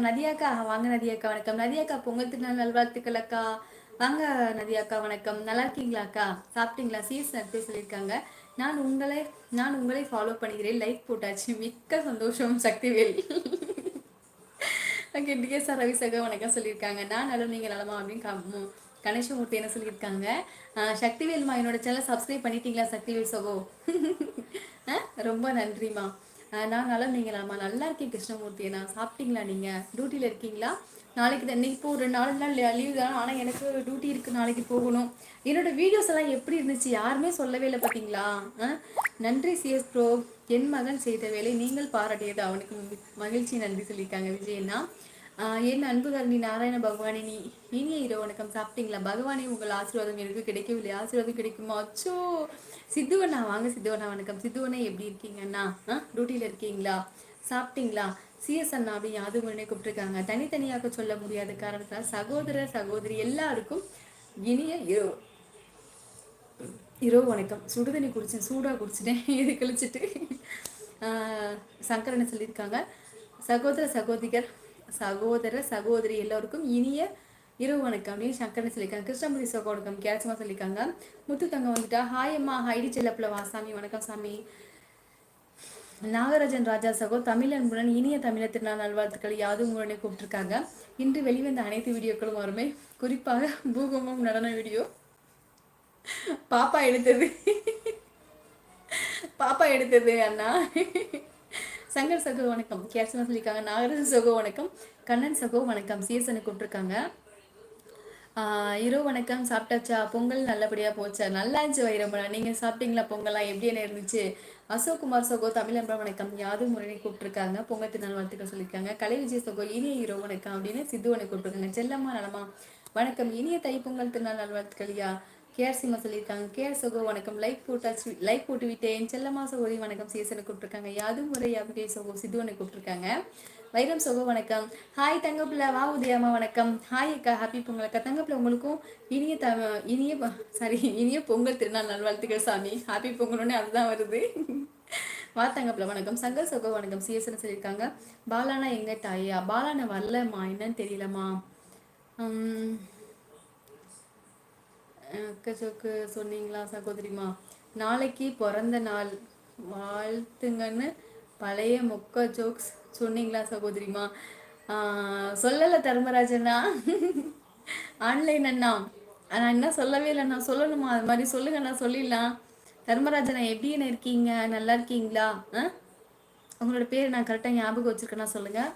நதியாக்கா வாங்க நதியாக்கா வணக்கம். நதியாக்கா பொங்கல் திருநாள் நல்வாழ்த்துக்கள் அக்கா. வாங்க நதியாக்கா வணக்கம். நல்லா இருக்கீங்களா அக்கா? சாப்பிட்டீங்களா? சீஸ் நட்பே சொல்லியிருக்காங்க. நான் உங்களை நான் உங்களை ஃபாலோ பண்ணுகிறேன் லைக் போட்டாச்சு. மிக்க சந்தோஷம் சக்திவேல். ஓகே சார் ரவி சகா வணக்கம் சொல்லியிருக்காங்க. நான் நலம் நீங்கள் நலமா அப்படின்னு கணேசமூர்த்தி என்ன சொல்லியிருக்காங்க. சக்திவேல்மா என்னோட சேனல் சப்ஸ்கிரைப் பண்ணிட்டீங்களா சக்திவேல் சகோ? ரொம்ப நன்றிம்மா. நான் நல்லா நீங்கள் நல்லா இருக்கேன் கிருஷ்ணமூர்த்தி. நான் சாப்பிட்டீங்களா நீங்கள் டியூட்டியில் இருக்கீங்களா? நாளைக்கு தான் இப்போ ரெண்டு நாலு நாள் லீவ் தான். ஆனால் எனக்கு டியூட்டி இருக்குது நாளைக்கு போகணும். என்னோட வீடியோஸ் எல்லாம் எப்படி இருந்துச்சு? யாருமே சொல்லவே இல்லை பார்த்தீங்களா நன்றி சிஎஸ் ப்ரோ என் மகன் செய்த வேலை நீங்கள் பாராட்டியது. அவனுக்கு மகிழ்ச்சி நன்றி சொல்லியிருக்காங்க விஜயண்ணா என் அன்புகரணி நாராயண பகவானே நீ இனிய இரவு வணக்கம். சாப்பிட்டீங்களா? பகவானே உங்கள் ஆசீர்வாதம் எனக்கு கிடைக்கவில்லை. ஆசீர்வாதம் கிடைக்குமா? அச்சோ! சித்துவண்ணா வாங்க சித்துவண்ணா வணக்கம். சித்துவண்ணா எப்படி இருக்கீங்கண்ணா? ஆ டியூட்டியில் இருக்கீங்களா? சாப்பிட்டீங்களா? சிஎஸ் அண்ணா அப்படி யாது முன்னே கூப்பிட்டுருக்காங்க. தனித்தனியாக சொல்ல முடியாத காரணத்தால் சகோதர சகோதரி எல்லாருக்கும் இனிய இரவு. இரவு வணக்கம். சுடுதண்ணி குடிச்சேன் சூடாக குடிச்சிட்டேன். இது கழிச்சிட்டு சங்கரனை சொல்லியிருக்காங்க. சகோதர சகோதரிகள் சகோதர சகோதரி எல்லோருக்கும் இனிய இரவு வணக்கம். அப்படின்னு சங்கரன் சொல்லியிருக்காங்க கிருஷ்ணமூர்த்தி சகோ வணக்கம் கேட்சமா சொல்லியிருக்காங்க. முத்துத்தங்க வந்துட்டா ஹாய் அம்மா ஹைடி வா சாமி வணக்கம் சாமி. நாகராஜன் ராஜா சகோ தமிழ் அன்புடன் இனிய தமிழர் திருநாள் நல்வாழ்த்துக்கள் யாதும் உடனே கூப்பிட்டுருக்காங்க. இன்று வெளிவந்த அனைத்து வீடியோக்களும் வருமே குறிப்பாக பூகம்பம் நடன வீடியோ. பாப்பா எடுத்தது. பாப்பா எடுத்தது அண்ணா. சங்கர் சகோ வணக்கம். கேட்சனா சொல்லியிருக்காங்க. நாகராஜன் சகோ வணக்கம். கண்ணன் சகோ வணக்கம். சீசனை கூப்பிட்டுருக்காங்க. இரவு வணக்கம். சாப்பிட்டாச்சா? பொங்கல் நல்லபடியாக போச்சா? நல்லா இருந்துச்சு வைரமலா நீங்கள் சாப்பிட்டீங்களா பொங்கலாம் எப்படி என்ன இருந்துச்சு? அசோக் குமார் சகோ தமிழம்பா வணக்கம். யாதும் முரணி கூப்பிட்டுருக்காங்க. பொங்கல் திருநாள் வாழ்த்துக்கள் சொல்லியிருக்காங்க. கலை விஜய் சகோ இனிய இரவு வணக்கம் அப்படின்னு சித்துவனை கூப்பிட்டுருக்காங்க. செல்லம்மா நலமா வணக்கம். இனிய தைப்பொங்கல் திருநாள் நல்வாழ்த்துக்கள் யா கேஆர் சிம்மா சொல்லியிருக்காங்க. கேஆர் சகோ வணக்கம். லைக் போட்டாச்சு லைக் போட்டு விட்டேன். செல்லம்மா சகோதரி வணக்கம். சீசனை கூப்பிட்டுருக்காங்க. யாதும் முறை யாபகை சகோ சிதுவனை கூப்பிட்டுருக்காங்க. வைரம் சகோ வணக்கம். ஹாய் தங்கப்பிள்ள. வா உதயம்மா வணக்கம். ஹாய் அக்கா. ஹாப்பி பொங்கல் அக்கா. தங்கப்பிள்ள உங்களுக்கும் இனிய த இனிய சாரி இனிய பொங்கல் திருநாள் நல்வாழ்த்துக்கள் சாமி. ஹாப்பி பொங்கல்னு அதுதான் வருது. வா தங்கப்பிள்ள வணக்கம். சங்கர் சகோ வணக்கம். சிஎஸ்என் சொல்லியிருக்காங்க. பாலானா எங்க தாயா? பாலானா வரலம்மா. என்னன்னு தெரியலம்மா. அக்கச்சோக்கு சொன்னீங்களா சகோதரிமா? நாளைக்கு பிறந்த நாள். வாழ்த்துங்கன்னு பழைய மொக்க ஜோக்ஸ் சொன்னீங்களா சகோதரிமா? சொல்லலை தர்மராஜண்ணா. ஆன்லைன் அண்ணா. நான் என்ன சொல்லவே இல்லைண்ணா சொல்லணுமா? அது மாதிரி சொல்லுங்கண்ணா சொல்லிடலாம். தர்மராஜனா எப்படி என்ன இருக்கீங்க? நல்லா இருக்கீங்களா? உங்களோட பேர் நான் கரெக்டாக ஞாபகம் வச்சுருக்கேன்னா சொல்லுங்கள்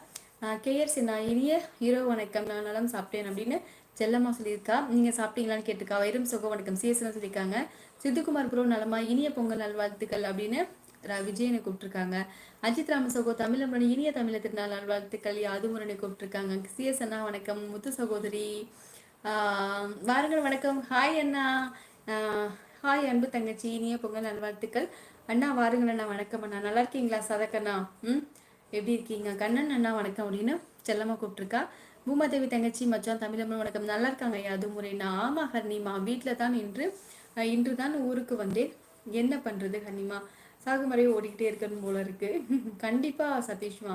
கேஆர்சி நான் இனிய இரவு வணக்கம். நான் நலம் சாப்பிட்டேன் அப்படின்னு செல்லம்மா சொல்லியிருக்கா. நீங்கள் சாப்பிட்டீங்களான்னு கேட்டுக்கா வைரம் சுக வணக்கம் சிஎஸ்என் சொல்லியிருக்காங்க. சித்துக்குமார் குரு நலமா இனிய பொங்கல் நல்வாழ்த்துக்கள் அப்படின்னு விஜயனை கூப்பிட்டுருக்காங்க. அஜித் ராம சகோ தமிழமணி இனிய தமிழ திருநாள் நல்வாழ்த்துக்கள். யாதுமுரனை கூப்பிட்டுருக்காங்க. சிஎஸ் அண்ணா வணக்கம். முத்து சகோதரி வாருங்கள். வணக்கம். ஹாய் அண்ணா. ஹாய் அன்பு தங்கச்சி. இனிய பொங்கல் நல்வாழ்த்துக்கள். அண்ணா வாருங்கள் அண்ணா. வணக்கம் அண்ணா. நல்லா இருக்கீங்களா? சதக்கண்ணா ம்? எப்படி இருக்கீங்க? கண்ணன் அண்ணா வணக்கம் அப்படின்னு செல்லம்மா கூப்பிட்டுருக்கா. பூமாதேவி தங்கச்சி மச்சான் தமிழம்மன் வணக்கம். நல்லா இருக்காங்க ஐயா அது முறை. நான் ஆமா ஹர்னிமா வீட்டில் தான் இன்று இன்று தான் ஊருக்கு வந்தேன். என்ன பண்ணுறது ஹர்னிமா? சாகுமறையை ஓடிக்கிட்டே இருக்கணும் போல இருக்கு. கண்டிப்பாக சதீஷ்மா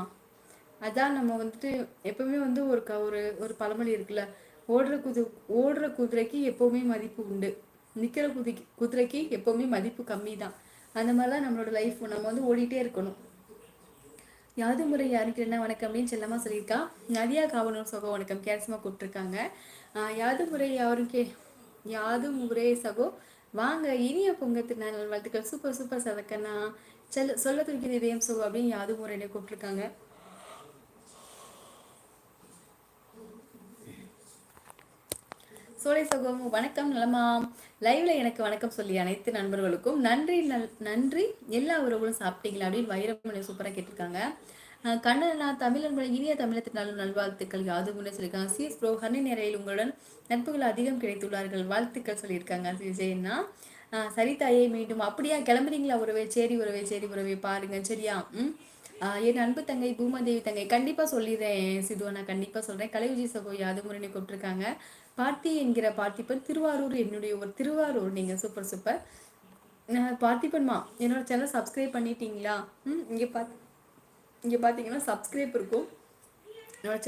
அதான் நம்ம வந்துட்டு எப்பவுமே வந்து ஒரு க ஒரு ஒரு பழமொழி இருக்குல்ல ஓடுற குது ஓடுற குதிரைக்கு எப்போவுமே மதிப்பு உண்டு. நிற்கிற குதி குதிரைக்கு எப்போவுமே மதிப்பு கம்மி தான் அந்த மாதிரி தான் நம்மளோட லைஃப் நம்ம வந்து ஓடிட்டே இருக்கணும். யாது முறை யாருக்கு என்ன வணக்கம் அப்படின்னு செல்லமா சொல்லியிருக்கா? நதியா காவலூர் சகோ வணக்கம். கேரசமா கூப்பிட்டுருக்காங்க. யாது முறை யாரும் கே யாது முறை சகோ. வாங்க இனிய பொங்க திருநாள் வாழ்த்துக்கள் சூப்பர் சூப்பர் சதக்கண்ணா. செல் சொல்ல துடிக்கிற இதயம் சகோ அப்படின்னு யாது முறையை கூப்பிட்டுருக்காங்க. சோலை சகோமு வணக்கம் நலமா லைவ்ல எனக்கு வணக்கம் சொல்லி அனைத்து நண்பர்களுக்கும் நன்றி நன்றி. எல்லா உறவுகளும் சாப்பிட்டீங்களா அப்படின்னு வைரமணி சூப்பராக கேட்டிருக்காங்க. கண்ணனா தமிழன் இனிய தமிழத்தினாலும் நல்வாழ்த்துக்கள். யாது முன்னே சொல்லியிருக்காங்க. சிஎஸ் ப்ரோ ஹர்ணி நேரையில் உங்களுடன் நட்புகள் அதிகம் கிடைத்துள்ளார்கள். வாழ்த்துக்கள் சொல்லியிருக்காங்க. விஜயன்னா சரிதாயே மீண்டும் அப்படியா? கிளம்புறீங்களா? உறவே சரி உறவே சரி உறவே பாருங்க. சரியா? ம். என் அன்பு தங்கை பூமாதேவி தங்கை கண்டிப்பாக சொல்லிடுறேன் சிதுவா நான் கண்டிப்பாக சொல்கிறேன் கலைவிஜி சகோ யாது கூப்பிட்டுருக்காங்க. பார்த்தி என்கிற பார்த்திபன் திருவாரூர் என்னுடைய ஒரு திருவாரூர். நீங்கள் சூப்பர் சூப்பர் பார்த்திபன்மா என்னோட சேனல் சப்ஸ்கிரைப் பண்ணிட்டீங்களா? ம் இங்கே பார்த்து இங்கே பார்த்தீங்கன்னா சப்ஸ்கிரைப் இருக்கும். என்னோட